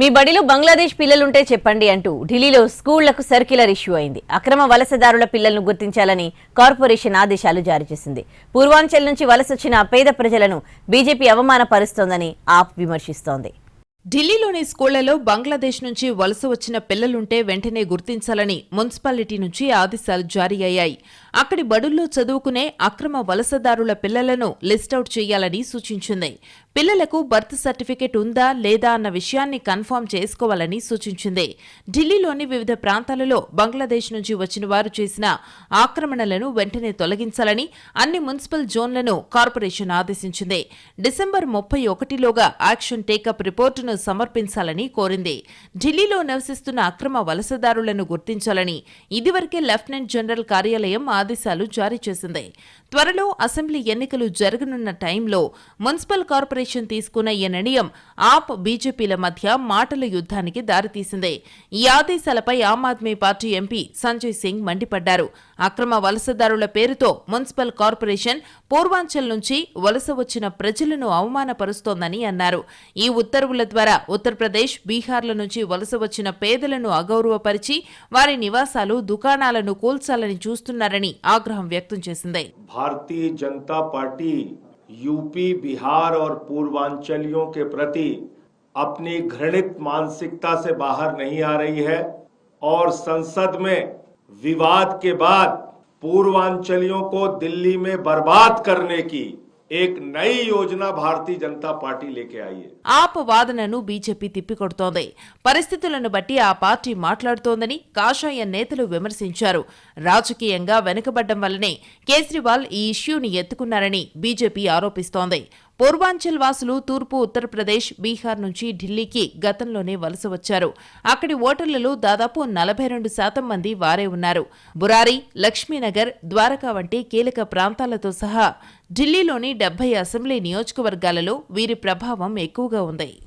మీ బడిలో బంగ్లాదేశ్ పిల్లలుంటే చెప్పండి అంటూ ఢిల్లీలో స్కూళ్ళకు సర్క్యులర్ ఇష్యూ అయింది. అక్రమ వలసదారుల పిల్లలను గుర్తించాలని కార్పొరేషన్ ఆదేశాలు జారీ చేసింది. పూర్వాంచల్ నుంచి వలసొచ్చిన పేద ప్రజలను బీజేపీ అవమానపరుస్తోందని ఆప్ విమర్శిస్తోంది. ఢిల్లీలోని స్కూళ్ళలో బంగ్లాదేశ్ నుంచి వలస వచ్చిన పిల్లలుంటే వెంటనే గుర్తించాలని మున్సిపాలిటీ నుంచి ఆదేశాలు జారీ అయ్యాయి. అక్కడి బడుల్లో చదువుకునే అక్రమ వలసదారుల పిల్లలను లిస్టౌట్ చేయాలని సూచించింది. పిల్లలకు బర్త్ సర్టిఫికేట్ ఉందా లేదా అన్న విషయాన్ని కన్ఫర్మ్ చేసుకోవాలని సూచించింది. ఢిల్లీలోని వివిధ ప్రాంతాలలో బంగ్లాదేశ్ నుంచి వచ్చిన వారు చేసిన ఆక్రమణలను వెంటనే తొలగించాలని అన్ని మున్సిపల్ జోన్లను కార్పొరేషన్ ఆదేశించింది. డిసెంబర్ ముప్పై ఒకటిలోగా యాక్షన్ టేకప్ రిపోర్టును సమర్పించాలని కోరింది. ఢిల్లీలో నివసిస్తున్న అక్రమ వలసదారులను గుర్తించాలని ఇదివరకే లెఫ్టినెంట్ జనరల్ కార్యాలయం ఆదేశాలు జారీ చేసింది. త్వరలో అసెంబ్లీ ఎన్నికలు జరగనున్న టైంలో మున్సిపల్ కార్పొరేషన్ తీసుకున్న ఈ నిర్ణయం ఆప్ బీజేపీల మధ్య మాటల యుద్ధానికి దారితీసింది. ఈ ఆదేశాలపై ఆమ్ ఆద్మీ పార్టీ ఎంపీ సంజయ్ సింగ్ మండిపడ్డారు. అక్రమ వలసదారుల పేరుతో మున్సిపల్ కార్పొరేషన్ పూర్వాంచల్ నుంచి వలస వచ్చిన ప్రజలను అవమానపరుస్తోందని అన్నారు ఈ ఉత్తర్వుల ద్వారా ఉత్తరప్రదేశ్ బీహార్ల నుంచి వలస వచ్చిన పేదలను అగౌరవపరిచి వారి నివాసాలు దుకాణాలను కూల్చాలని చూస్తున్నారని ఆగ్రహం వ్యక్తం చేసింది भारतीय जनता पार्टी यूपी बिहार और पूर्वांचलियों के प्रति अपनी घृणित मानसिकता से बाहर नहीं आ रही है और संसद में विवाद के बाद पूर्वांचलियों को दिल्ली में बर्बाद करने की एक नई योजना भारतीय जनता पार्टी लेके आई है ఆప్ వాదనను బీజేపీ తిప్పికొడుతోంది పరిస్థితులను బట్టి ఆ పార్టీ మాట్లాడుతోందని కాషాయ నేతలు విమర్శించారు రాజకీయంగా వెనుకబడ్డం వల్లనే కేజ్రీవాల్ ఈ ఇష్యూని ఎత్తుకున్నారని బీజేపీ ఆరోపిస్తోంది పూర్వాంచల్ వాసులు తూర్పు ఉత్తరప్రదేశ్ బీహార్ నుంచి ఢిల్లీకి గతంలోనే వలస వచ్చారు. అక్కడి ఓటర్లలో దాదాపు నలభై రెండు శాతం మంది వారే ఉన్నారు. బురారి లక్ష్మీనగర్ ద్వారకా వంటి కీలక ప్రాంతాలతో సహా ఢిల్లీలోని డెబ్బై అసెంబ్లీ నియోజకవర్గాలలో వీరి ప్రభావం ఎక్కువగా ఉంది.